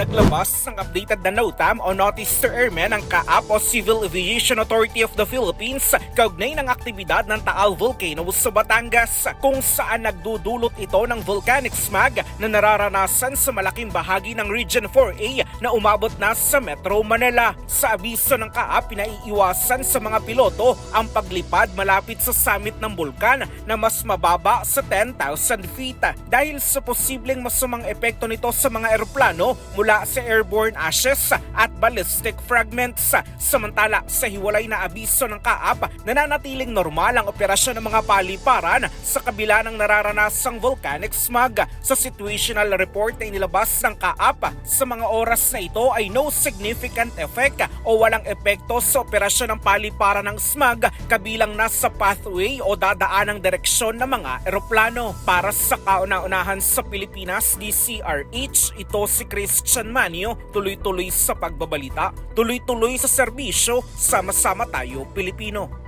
Naglabas ng updated na notam o notice to airmen ng CAAP o Civil Aviation Authority of the Philippines kaugnay ng aktibidad ng Taal Volcano sa Batangas kung saan nagdudulot ito ng volcanic smog na nararanasan sa malaking bahagi ng Region 4A na umabot na sa Metro Manila. Sa abiso ng CAAP, pinaiiwasan sa mga piloto ang paglipad malapit sa summit ng bulkan na mas mababa sa 10,000 feet dahil sa posibleng masamang epekto nito sa mga eroplano mula sa airborne ashes at ballistic fragments. Samantala sa hiwalay na abiso ng kaap, nananatiling normal ang operasyon ng mga paliparan sa kabila ng nararanasang volcanic smog. Sa situational report na inilabas ng kaap, sa mga oras na ito ay no significant effect o walang epekto sa operasyon ng paliparan ng smog kabilang nasa pathway o dadaanang direksyon ng mga eroplano. Para sa kauna-unahan sa Pilipinas, DCRH, ito si Christian Manio, tuloy-tuloy sa pagbabalita, tuloy-tuloy sa serbisyo, sama-sama tayo Pilipino.